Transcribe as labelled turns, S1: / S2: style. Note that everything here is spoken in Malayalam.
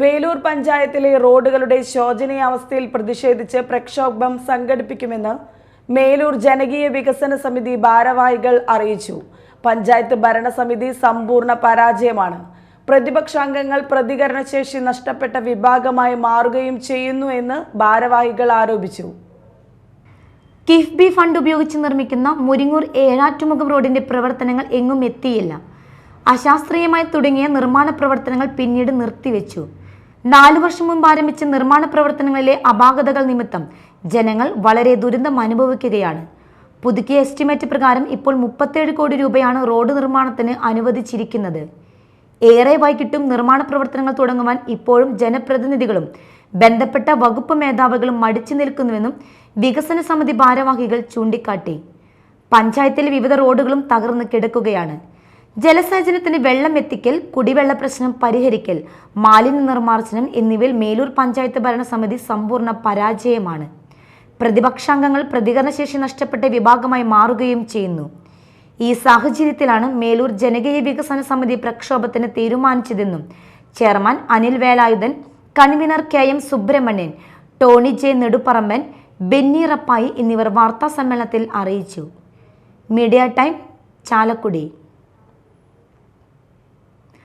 S1: വേലൂർ പഞ്ചായത്തിലെ റോഡുകളുടെ ശോചനീയാവസ്ഥയിൽ പ്രതിഷേധിച്ച് പ്രക്ഷോഭം സംഘടിപ്പിക്കുമെന്ന് മേലൂർ ജനകീയ വികസന സമിതി ഭാരവാഹികൾ അറിയിച്ചു. പഞ്ചായത്ത് ഭരണസമിതി സമ്പൂർണ പരാജയമാണ്. പ്രതിപക്ഷാംഗങ്ങൾ പ്രതികരണശേഷി നഷ്ടപ്പെട്ട വിഭാഗമായി മാറുകയും ചെയ്യുന്നു എന്ന് ഭാരവാഹികൾ ആരോപിച്ചു.
S2: കിഫ്ബി ഫണ്ട് ഉപയോഗിച്ച് നിർമ്മിക്കുന്ന മുരിങ്ങൂർ ഏഴാറ്റുമുഖം റോഡിന്റെ പ്രവർത്തനങ്ങൾ എങ്ങും എത്തിയില്ല. അശാസ്ത്രീയമായി തുടങ്ങിയ നിർമ്മാണ പ്രവർത്തനങ്ങൾ പിന്നീട് നിർത്തിവെച്ചു. നാലു വർഷം മുമ്പ് ആരംഭിച്ച നിർമ്മാണ പ്രവർത്തനങ്ങളിലെ അപാകതകൾ നിമിത്തം ജനങ്ങൾ വളരെ ദുരന്തം അനുഭവിക്കുകയാണ്. പുതുക്കിയ എസ്റ്റിമേറ്റ് പ്രകാരം ഇപ്പോൾ മുപ്പത്തേഴ് കോടി രൂപയാണ് റോഡ് നിർമ്മാണത്തിന് അനുവദിച്ചിരിക്കുന്നത്. ഏറെ വൈകിട്ടും നിർമ്മാണ പ്രവർത്തനങ്ങൾ തുടങ്ങുവാൻ ഇപ്പോഴും ജനപ്രതിനിധികളും ബന്ധപ്പെട്ട വകുപ്പ് മേധാവികളും മടിച്ചു നിൽക്കുന്നുവെന്നും വികസന സമിതി ഭാരവാഹികൾ ചൂണ്ടിക്കാട്ടി. പഞ്ചായത്തിലെ വിവിധ റോഡുകളും തകർന്ന് കിടക്കുകയാണ്. ജലസേചനത്തിന് വെള്ളം എത്തിക്കൽ കുടിവെള്ള പ്രശ്നം പരിഹരിക്കൽ മാലിന്യ നിർമ്മാർജനം എന്നിവയിൽ മേലൂർ പഞ്ചായത്ത് ഭരണസമിതി സമ്പൂർണ പരാജയമാണ്. പ്രതിപക്ഷാംഗങ്ങൾ പ്രതികരണശേഷി നഷ്ടപ്പെട്ട വിഭാഗമായി മാറുകയും ചെയ്യുന്നു. ഈ സാഹചര്യത്തിലാണ് മേലൂർ ജനകീയ വികസന സമിതി പ്രക്ഷോഭത്തിന് തീരുമാനിച്ചതെന്നും chairman Anil Velayudhan convener K M Subrahmanyan Tony J Nedupparamban Benny Rappai എന്നിവർ വാർത്താ സമ്മേളനത്തിൽ അറിയിച്ചു. Media time Chalakudy.